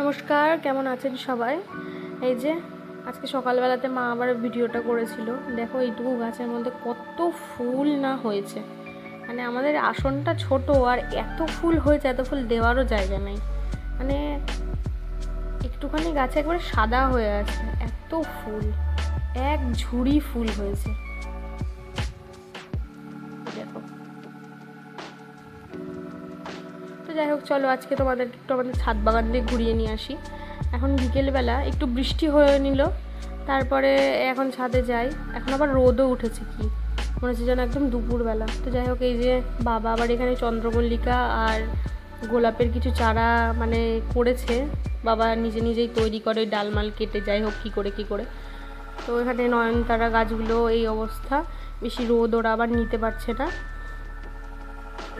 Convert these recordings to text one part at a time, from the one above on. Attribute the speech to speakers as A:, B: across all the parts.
A: নমস্কার, কেমন আছেন সবাই? এই যে, আজকে সকালবেলাতে মা আবার ভিডিওটা করেছিল। দেখো, এইটুকু গাছের মধ্যে কত ফুল না হয়েছে। মানে আমাদের আসনটা ছোট, আর এত ফুল হয়েছে, এত ফুল দেওয়ারও জায়গা নেই। মানে একটুখানি গাছে একবারে সাদা হয়ে আছে, এত ফুল, এক ঝুড়ি ফুল হয়েছে। যাই হোক, চলো আজকে তোমাদের একটু আমাদের ছাদ বাগান দিয়ে ঘুরিয়ে নিয়ে আসি। এখন বিকেলবেলা একটু বৃষ্টি হয়ে নিল, তারপরে এখন ছাদে যাই। এখন আবার রোদও উঠেছে কি, মনে হচ্ছে যেন একদম দুপুরবেলা। তো যাই হোক, এই যে বাবা আবার এখানে চন্দ্রমল্লিকা আর গোলাপের কিছু চারা মানে করেছে। বাবা নিজে নিজেই তৈরি করে ডালমাল কেটে, যাই হোক, কী করে কী করে। তো এখানে নয়নতারা গাছগুলো, এই অবস্থা। বেশি রোদ ওরা আবার নিতে পারছে না।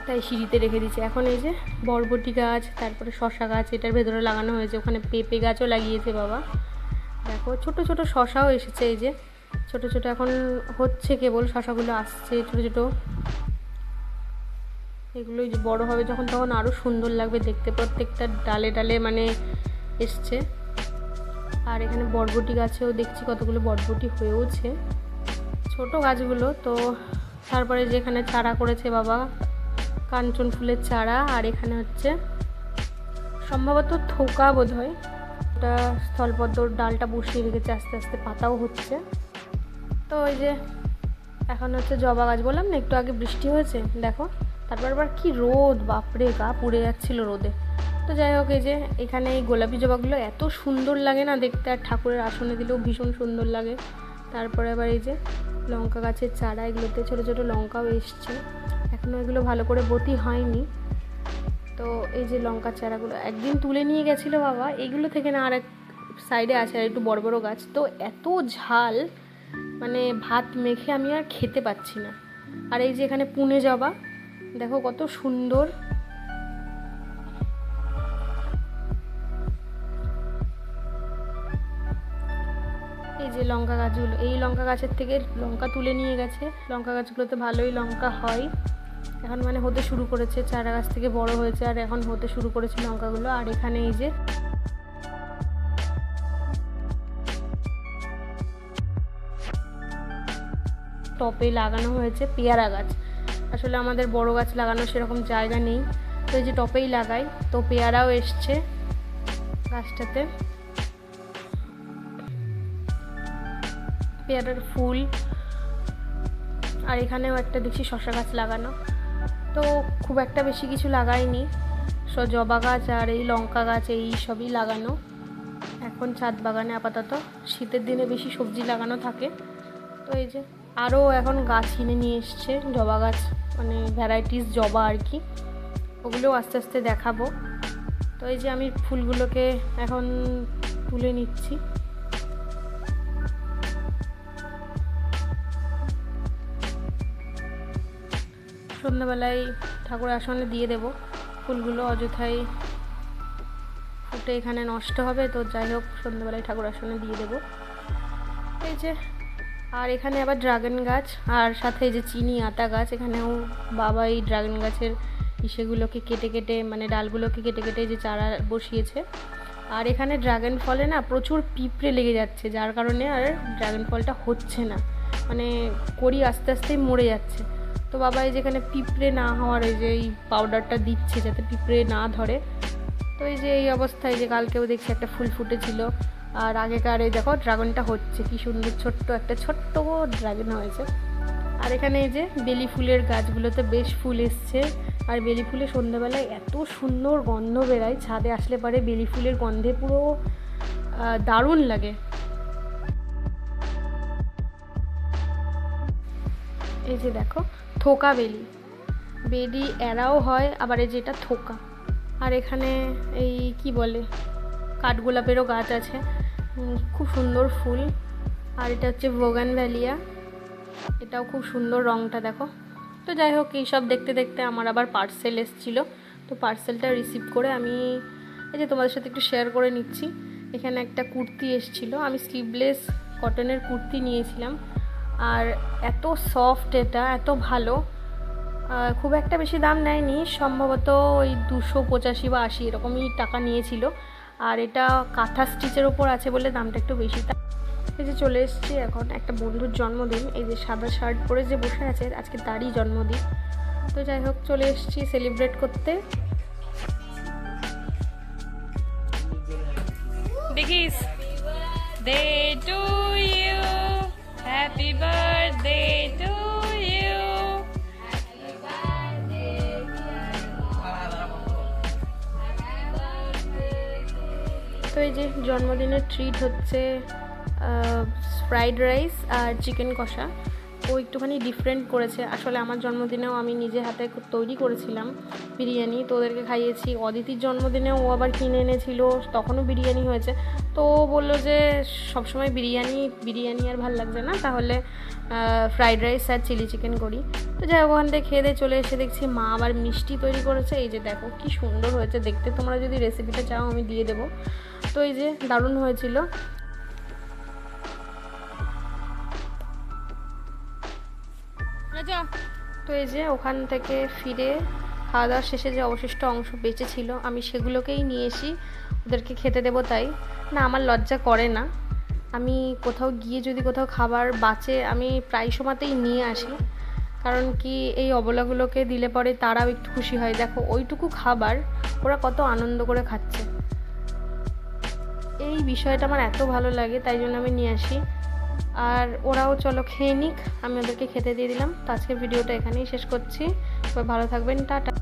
A: তাই সিঁড়িতে রেখে দিয়েছি। এখন এই যে বরবটি গাছ, তারপরে শশা গাছ, এটার ভেতরে লাগানো হয়েছে। ওখানে পেঁপে গাছও লাগিয়েছে বাবা। দেখো, ছোট ছোট শশাও এসেছে এই যে। ছোট ছোট এখন হচ্ছে কেবল, শশাগুলো আসছে ছোট ছোট। এগুলো যে বড় হবে যখন তখন আরও সুন্দর লাগবে দেখতে। প্রত্যেকটা ডালে ডালে মানে এসছে। আর এখানে বরবটি গাছেও দেখছি কতগুলো বরবটি হয়েওছে। ছোট গাছগুলো, তো তারপরে যেখানে চারা করেছে বাবা কাঞ্চন ফুলের চারা আর এখানে হচ্ছে সম্ভবত থোকা বোধ হয় ওটা স্থলপদ্মর ডালটা বসিয়ে রেখেছে, আস্তে আস্তে পাতাও হচ্ছে। তো ওই যে এখন হচ্ছে জবা গাছ বললাম না, একটু আগে বৃষ্টি হয়েছে, দেখো। তারপর আবার কি রোদ, বাপরে, গা পুড়ে যাচ্ছিল রোদে। তো যাই হোক, এই যে এখানে এই গোলাপি জবাগুলো এত সুন্দর লাগে না দেখতে, আর ঠাকুরের আসনে দিলেও ভীষণ সুন্দর লাগে। তারপরে আবার এই যে লঙ্কা গাছের চারা, এগুলোতে ছোটো ছোটো লঙ্কাও এসছে। এখনও এগুলো ভালো করে বতি হয়নি। তো এই যে লঙ্কা চারাগুলো একদিন তুলে নিয়ে গেছিল বাবা, এগুলো থেকে না আর এক সাইডে আছে আর একটু বড় বড় গাছ। তো এত ঝাল মানে ভাত মেখে আমি আর খেতে পাচ্ছি না। আর এই যে এখানে পুনে জবা, দেখো কত সুন্দর। এই যে লঙ্কা গাছগুলো, এই লঙ্কা গাছের থেকে লঙ্কা তুলে নিয়ে গেছে। লঙ্কা গাছগুলোতে ভালোই লঙ্কা হয়। এখন মানে হতে শুরু করেছে চারা গাছ থেকে বড় হয়েছে আর এখন হতে শুরু করেছে লঙ্কাগুলো। আর এখানে এই যে টপে লাগানো হয়েছে পেয়ারা গাছ। আসলে আমাদের বড় গাছ লাগানোর সেরকম জায়গা নেই। তো এই যে টপেই লাগাই, তো পেয়ারাও এসছে গাছটাতে। পেয়ারার ফুল। আর এখানেও একটা দেখছি শশা গাছ লাগানো। তো খুব একটা বেশি কিছু লাগাইনি। স, জবা গাছ আর এই লঙ্কা গাছ, এই সবই লাগানো। এখন ছাদ বাগানে আপাতত। শীতের দিনে বেশি সবজি লাগানো থাকে। তো এই যে, আরও এখন গাছ কিনে নিয়ে এসছে, জবা গাছ মানে ভ্যারাইটিস জবা আর কি। ওগুলোও আস্তে আস্তে দেখাবো। তো এই যে আমি ফুলগুলোকে এখন তুলে নিচ্ছি। সন্ধ্যাবেলায় ঠাকুর আসনে দিয়ে দেব। ফুলগুলো অযথাই ফুটে এখানে নষ্ট হবে, তো যাই হোক সন্ধ্যাবেলায় ঠাকুর আসনে দিয়ে দেব। এই যে, আর এখানে আবার ড্রাগন গাছ, আর সাথে যে চিনি আতা গাছ, এখানেও বাবা এই ড্রাগন গাছের ইসেগুলোকে কেটে কেটে মানে ডালগুলোকে কেটে কেটে যে চারা বসিয়েছে। আর এখানে ড্রাগন ফলে না প্রচুর পিঁপড়ে লেগে যাচ্ছে, যার কারণে আর ড্রাগন ফলটা হচ্ছে না। মানে করি আস্তে আস্তেই মরে যাচ্ছে। তো বাবা এই যেখানে পিঁপড়ে না হওয়ার এই যে এই পাউডারটা দিচ্ছে যাতে পিঁপড়ে না ধরে। তো এই যে এই অবস্থায় যে কালকেও দেখছি একটা ফুল ফুটেছিল। আর আগেকার এই দেখো ড্রাগনটা হচ্ছে, কি সুন্দর ছোট্ট একটা ছোট্ট ড্রাগন হয়েছে। আর এখানে এই যে বেলি ফুলের গাছগুলোতে বেশ ফুল এসছে। আর বেলি ফুলে সন্ধ্যাবেলায় এত সুন্দর গন্ধ বেরায়, ছাদে আসলে পরে বেলি ফুলের গন্ধে পুরো দারুণ লাগে। এই যে দেখো থোকা বেলি। বেলি এরাও হয়, আবার এই যেটা থোকা। আর এখানে এই কি বলে, কাঠগোলাপেরও গাছ আছে। খুব সুন্দর ফুল। আর এটা হচ্ছে ভোগান ভ্যালিয়া। এটাও খুব সুন্দর রঙটা দেখো। তো যাই হোক এইসব দেখতে দেখতে আমার আবার পার্সেল এসছিল। তো পার্সেলটা রিসিভ করে আমি এই যে তোমাদের সাথে একটু শেয়ার করে নিচ্ছি। এখানে একটা কুর্তি এসছিল। আমি স্লিভলেস কটনের কুর্তি নিয়েছিলাম। আর এত সফট এটা, এত ভালো। খুব একটা বেশি দাম নেয়নি, সম্ভবত ওই দুশো পঁচাশি বা আশি এরকমই টাকা নিয়েছিল। আর এটা কাঁথা স্টিচের ওপর আছে বলে দামটা একটু বেশি। এই যে চলে এসেছি এখন একটা বন্ধুর জন্মদিন, এই যে সাদা শার্ট পরে যে বসে আছে, আজকে তারই জন্মদিন। তো যাই হোক, চলে এসেছি সেলিব্রেট করতে। দেখিস। Day to you to you. To you তো এই যে জন্মদিনের ট্রিট হচ্ছে ফ্রাইড রাইস আর চিকেন কষা ও একটুখানি ডিফারেন্ট করেছে। আসলে আমার জন্মদিনেও আমি নিজে হাতে তৈরি করেছিলাম বিরিয়ানি। তো ওদেরকে খাইয়েছি। অদিতির জন্মদিনেও ও আবার কিনে এনেছিল। তখনও বিরিয়ানি হয়েছে। তো ও বলল যে, সবসময় বিরিয়ানি বিরিয়ানি আর ভালো লাগছে না। তাহলে ফ্রাইড রাইস আর চিলি চিকেন করি। তো যাই ওখান থেকে খেয়ে দিয়ে চলে এসে দেখছি মা আবার মিষ্টি তৈরি করেছে। এই যে দেখো, কি সুন্দর হয়েছে। দেখতে তোমরা যদি রেসিপিটা চাও, আমি দিয়ে দেবো। তো এই যে দারুণ হয়েছিল। তো এই যে ওখান থেকে ফিরে খাওয়া দাওয়া শেষে যে অবশিষ্ট অংশ বেঁচে ছিল, আমি সেগুলোকেই নিয়ে এসি। ওদেরকে খেতে দেবো তাই। না, আমার লজ্জা করে না। আমি কোথাও গিয়ে যদি কোথাও খাবার বাঁচে, আমি প্রায় সময়তেই নিয়ে আসি। কারণ কি, এই অবলাগুলোকে দিলে পরে তারাও একটু খুশি হয়। দেখো, ওইটুকু খাবার ওরা কত আনন্দ করে খাচ্ছে। এই বিষয়টা আমার এত ভালো লাগে, তাই জন্য আমি নিয়ে আসি। আর ওরাও চলো খেয়ে নিক, আমি ওদেরকে খেতে দিয়ে দিলাম। তো আজকের ভিডিওটা এখানেই শেষ করছি। ভালো থাকবেন, টাটা।